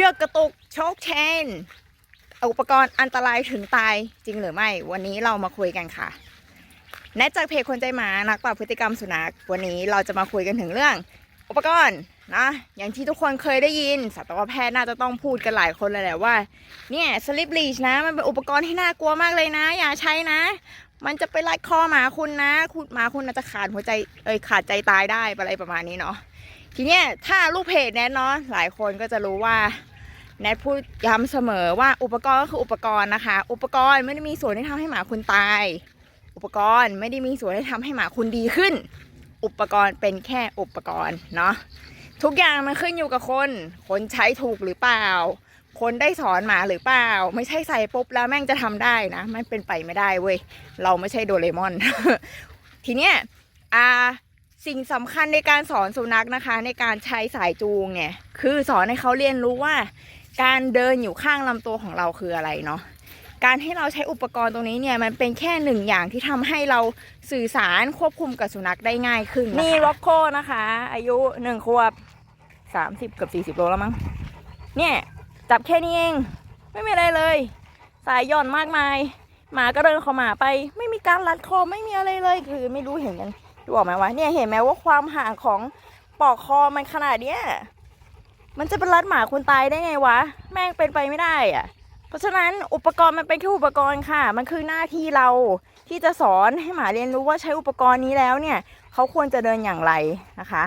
ชือกกระตุกโชคเชนอุปกรณ์อันตรายถึงตายจริงหรือไม่ วันนี้เรามาคุยกันค่ะแนทจากเพจคนใจหมานักปรับพฤติกรรมสุนัขวันนี้เราจะมาคุยกันถึงเรื่อง อุปกรณ์นะอย่างที่ทุกคนเคยได้ยินสัตวแพทย์น่าจะต้องพูดกันหลายคนเลยแหละว่าเนี่ยสลิปลีชนะมันเป็นอุปกรณ์ที่น่ากลัวมากเลยนะ อย่าใช้นะ มันจะไปรัดคอหมาคุณนะคุณหมาคุณอาจจะขาดหัวใจเอ้ยขาดใจตายได้อะไรประมาณนี้เนาะทีเนี้ยถ้าลูกเพจแนทเนาะหลายคนก็จะรู้ว่า แนทพูดย้ำเสมอว่าอุปกรณ์ก็คืออุปกรณ์นะคะ อุปกรณ์ไม่ได้มีส่วนที่ทำให้หมาคุณตาย อุปกรณ์ไม่ได้มีส่วนที่ทำให้หมาคุณดีขึ้น อุปกรณ์เป็นแค่อุปกรณ์เนาะทุกอย่างมันขึ้นอยู่กับคน คนใช้ถูกหรือเปล่า คนได้สอนหมาหรือเปล่า ไม่ใช่ใส่ปุ๊บแล้วแม่งจะทำได้นะ มันเป็นไปไม่ได้เว้ย เราไม่ใช่โดเรมอน ทีเนี้ยอ่าสิ่งสำคัญในการสอนสุนัขนะคะ ในการใช้สายจูงเนี่ย คือสอนให้เขาเรียนรู้ว่า การเดินอยู่ข้างลำตัวของเราคืออะไรเนาะการให้เราใช้อุปกรณ์ตรงนี้เนี่ยมันเป็นแค่หนึ่งอย่างที่ทำให้เราสื่อสารควบคุมกับสุนัขได้ง่ายขึ้นนี่ร็อกโคนะคะ อายุหนึ่งขวบสามสิบเกับสี่สิบโลแล้วมั้งเนี่ยจับแค่นี้เอง ไม่มีอะไรเลย สายหย่อนมากมาย หมาก็เดินเข้ามาไป ไม่มีการรัดคอไม่มีอะไรเลยคือไม่รู้เห็นกันดูออกไหมวะเนี่ยเห็นไหมว่าความห่างของปลอกคอมันขนาดเนี้ย มันจะเป็นรัดหมาคนตายได้ไงวะ แม่งเป็นไปไม่ได้อะเพราะฉะนั้นอุปกรณ์มันเป็นแค่อุปกรณ์ค่ะ มันคือหน้าที่เราที่จะสอนให้หมาเรียนรู้ว่าใช้อุปกรณ์นี้แล้วเนี่ย เขาควรจะเดินอย่างไรนะคะ